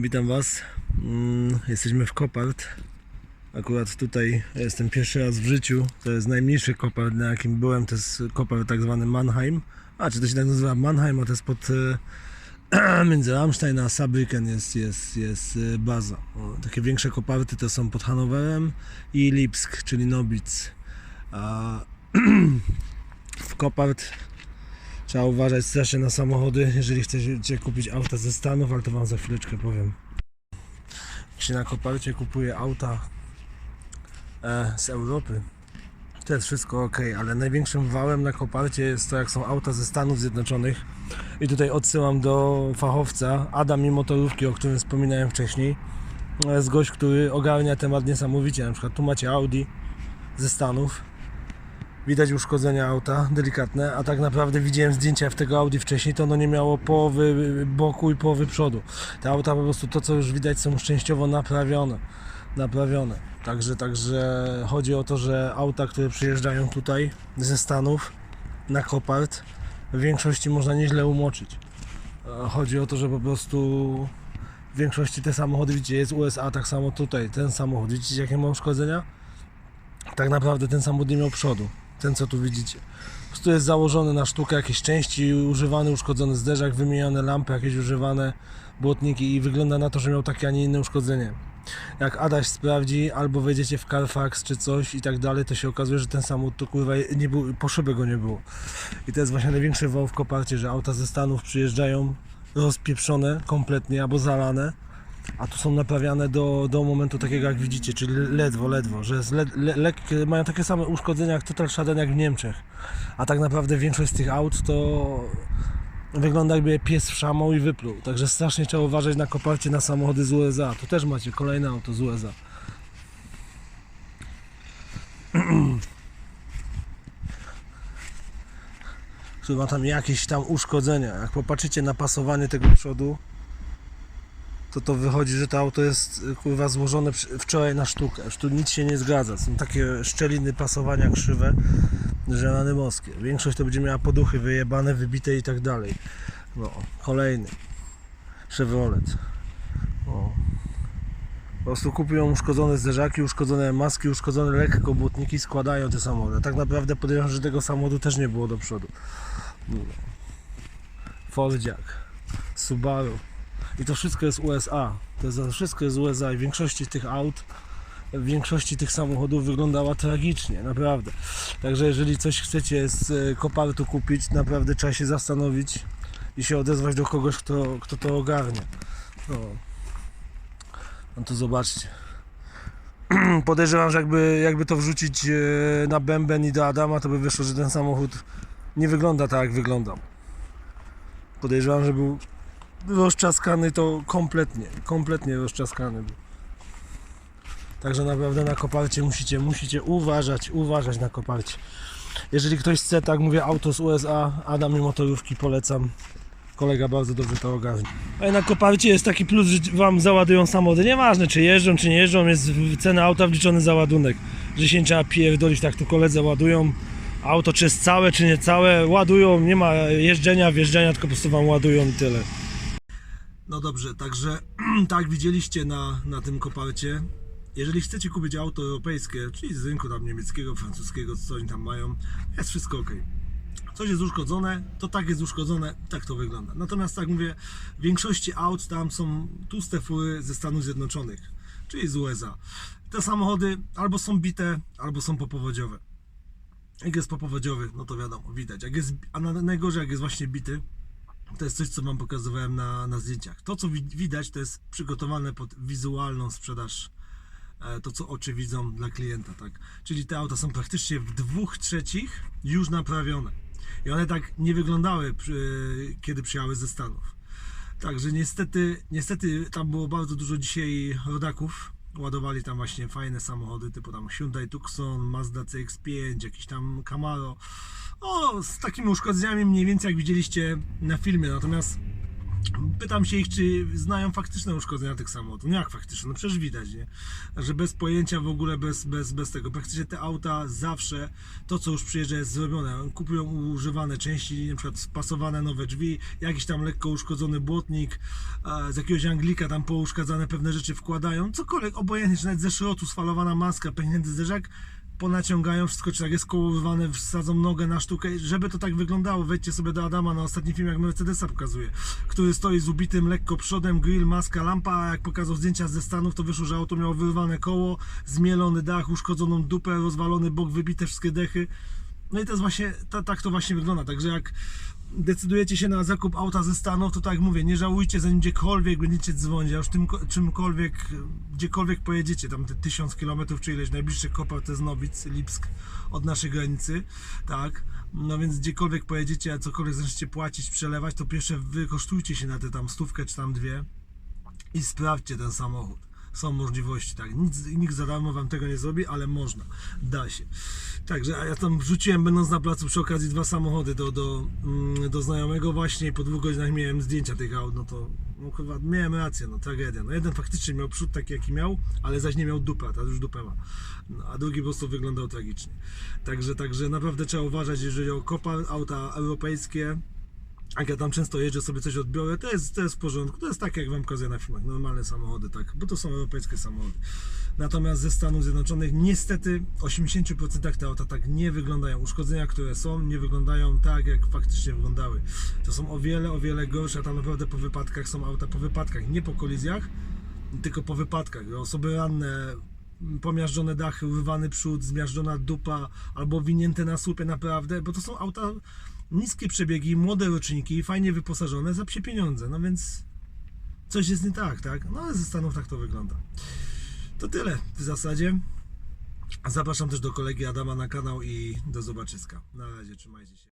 Witam Was. Mm, Jesteśmy w Kopart. Akurat tutaj jestem pierwszy raz w życiu. To jest najmniejszy Kopart, na jakim byłem. To jest Kopart tak zwany Mannheim. A, czy to się tak nazywa Mannheim, a to jest pod... e, Między Ramstein a Saarbrücken jest, jest, jest e, baza. O, takie większe koparty to są pod Hanowerem i Lipsk, czyli Nobic. A w Kopart Trzeba uważać strasznie na samochody, jeżeli chcecie kupić auta ze Stanów, ale to wam za chwileczkę powiem. Jak się na koparcie kupuje auta e, z Europy, to jest wszystko ok, ale największym wałem na koparcie jest to, jak są auta ze Stanów Zjednoczonych. I tutaj odsyłam do fachowca Adam i motorówki, o którym wspominałem wcześniej. Jest gość, który ogarnia temat niesamowicie. Na przykład tu macie Audi ze Stanów. Widać uszkodzenia auta, delikatne, a tak naprawdę widziałem zdjęcia w tego Audi wcześniej, to ono nie miało połowy boku i połowy przodu. Te auta po prostu to co już widać są już naprawione. Naprawione. Także, także chodzi o to, że auta, które przyjeżdżają tutaj ze Stanów na Kopart, w większości można nieźle umoczyć. E, Chodzi o to, że po prostu w większości te samochody, widzicie, jest USA, tak samo tutaj, ten samochód, widzicie jakie ma uszkodzenia? Tak naprawdę ten samochód nie miał przodu ten co tu widzicie. Po prostu jest założony na sztukę jakieś części, używany, uszkodzony zderzak, wymienione lampy, jakieś używane błotniki i wygląda na to, że miał takie, a nie inne uszkodzenie. Jak Adaś sprawdzi, albo wejdziecie w Carfax czy coś i tak dalej, to się okazuje, że ten samochód to kurwa nie był, po szybę go nie było. I to jest właśnie największy wał w koparcie, że auta ze Stanów przyjeżdżają rozpieprzone kompletnie albo zalane, a tu są naprawiane do, do momentu takiego jak widzicie, czyli ledwo, ledwo, że le, le, lekkie, mają takie same uszkodzenia jak Total Schaden jak w Niemczech. A tak naprawdę większość z tych aut to wygląda jakby je pies wszamał i wypluł. Także strasznie trzeba uważać na koparcie na samochody z USA. Tu też macie kolejne auto z USA. Który ma tam jakieś tam uszkodzenia. Jak popatrzycie na pasowanie tego przodu, to to wychodzi, że to auto jest y, kurwa złożone wczoraj na sztukę. Już tu nic się nie zgadza. Są takie szczeliny pasowania krzywe, że rany boskie. Większość to będzie miała poduchy wyjebane, wybite i tak dalej. No, kolejny. Chevrolet. O. Po prostu kupują uszkodzone zderzaki, uszkodzone maski, uszkodzone lekko błotniki, składają te samochody. Tak naprawdę podejrzewam, że tego samochodu też nie było do przodu. No. Fordziak, Subaru. I to wszystko jest USA. To wszystko jest USA i większości tych aut, w większości tych samochodów wyglądała tragicznie, naprawdę. Także jeżeli coś chcecie z e, kopartu kupić, naprawdę trzeba się zastanowić i się odezwać do kogoś, kto, kto to ogarnie. No. no to zobaczcie. Podejrzewam, że jakby, jakby to wrzucić e, na bęben i do Adama, to by wyszło, że ten samochód nie wygląda tak, jak wyglądał. Podejrzewam, że był rozczaskany to kompletnie, kompletnie rozczaskany był. Także naprawdę na koparcie musicie, musicie uważać, uważać na koparcie. Jeżeli ktoś chce, tak mówię, auto z USA, Adam i motorówki polecam. Kolega bardzo dobrze to ogarnia. A na koparcie jest taki plus, że wam załadują samochody. Nieważne czy jeżdżą, czy nie jeżdżą, jest w cenę auta wliczony za ładunek. Że się nie trzeba pierdolić, tak tu koledzy ładują. Auto czy jest całe, czy nie całe, ładują, nie ma jeżdżenia, wjeżdżania, tylko po prostu wam ładują i tyle. No dobrze, także tak widzieliście na, na tym koparcie. Jeżeli chcecie kupić auto europejskie, czyli z rynku tam niemieckiego, francuskiego, co oni tam mają, jest wszystko ok. Coś jest uszkodzone, to tak jest uszkodzone, tak to wygląda. Natomiast tak mówię, w większości aut tam są tłuste fury ze Stanów Zjednoczonych, czyli z USA. Te samochody albo są bite, albo są popowodziowe. Jak jest popowodziowy, no to wiadomo, widać. Jak jest, a na, najgorzej jak jest właśnie bity, to jest coś, co Wam pokazywałem na, na zdjęciach. To, co wi- widać, to jest przygotowane pod wizualną sprzedaż. E, To, co oczy widzą dla klienta, tak. Czyli te auta są praktycznie w dwóch trzecich już naprawione. I one tak nie wyglądały, przy, kiedy przyjechały ze Stanów. Także niestety, niestety tam było bardzo dużo dzisiaj rodaków. Ładowali tam właśnie fajne samochody, typu tam Hyundai Tucson, Mazda CX-5, jakiś tam Camaro. O, z takimi uszkodzeniami mniej więcej jak widzieliście na filmie. Natomiast Pytam się ich, czy znają faktyczne uszkodzenia tych samochodów. No jak faktyczne? No przecież widać, nie? Że bez pojęcia w ogóle, bez, bez, bez tego. Praktycznie te auta zawsze, to co już przyjeżdża jest zrobione. Kupują używane części, na przykład spasowane nowe drzwi, jakiś tam lekko uszkodzony błotnik, e, z jakiegoś Anglika tam pouszkadzane pewne rzeczy wkładają. Cokolwiek, obojętnie, czy nawet ze szrotu sfalowana maska, pęknięty zderzak, ponaciągają wszystko, czy tak jest koło wyrwane, wsadzą nogę na sztukę, żeby to tak wyglądało, wejdźcie sobie do Adama na ostatnim filmie, jak Mercedesa pokazuje, który stoi z ubitym lekko przodem, grill, maska, lampa, a jak pokazał zdjęcia ze Stanów, to wyszło, że auto miało wyrwane koło, zmielony dach, uszkodzoną dupę, rozwalony bok, wybite wszystkie dechy. No i to jest właśnie, ta, tak to właśnie wygląda, także jak decydujecie się na zakup auta ze Stanów, to tak jak mówię, nie żałujcie zanim gdziekolwiek będziecie dzwonić, a już tym, czymkolwiek, gdziekolwiek pojedziecie, tam te tysiąc kilometrów czy ileś, najbliższy kopał to jest Nowic, Lipsk od naszej granicy, tak, no więc gdziekolwiek pojedziecie, a cokolwiek zaczniecie płacić, przelewać, to pierwsze wykosztujcie się na te tam stówkę czy tam dwie i sprawdźcie ten samochód. Są możliwości, tak. Nic, nikt za darmo wam tego nie zrobi, ale można. Da się. Także a ja tam wrzuciłem, będąc na placu przy okazji dwa samochody do, do, mm, do znajomego właśnie i po dwóch godzinach miałem zdjęcia tych aut, no to no chyba miałem rację, no tragedia. No jeden faktycznie miał przód taki jaki miał, ale zaś nie miał dupy, a już dupę ma. No, a drugi po prostu wyglądał tragicznie. Także, także naprawdę trzeba uważać, jeżeli o kopa, auta europejskie, jak ja tam często jeżdżę, sobie coś odbiorę, to jest, to jest w porządku. To jest tak, jak wam pokazuję na filmach, normalne samochody, tak, bo to są europejskie samochody. Natomiast ze Stanów Zjednoczonych niestety w 80% te auta tak nie wyglądają. Uszkodzenia, które są, nie wyglądają tak, jak faktycznie wyglądały. To są o wiele, o wiele gorsze, a tam naprawdę po wypadkach są auta po wypadkach, nie po kolizjach, tylko po wypadkach. Osoby ranne, pomiażdżone dachy, urwany przód, zmiażdżona dupa albo winięte na słupie naprawdę, bo to są auta niskie przebiegi, młode roczniki, fajnie wyposażone za psie pieniądze, no więc coś jest nie tak, tak? No ale ze Stanów tak to wygląda. To tyle w zasadzie. Zapraszam też do kolegi Adama na kanał i do zobaczyska. Na razie, trzymajcie się.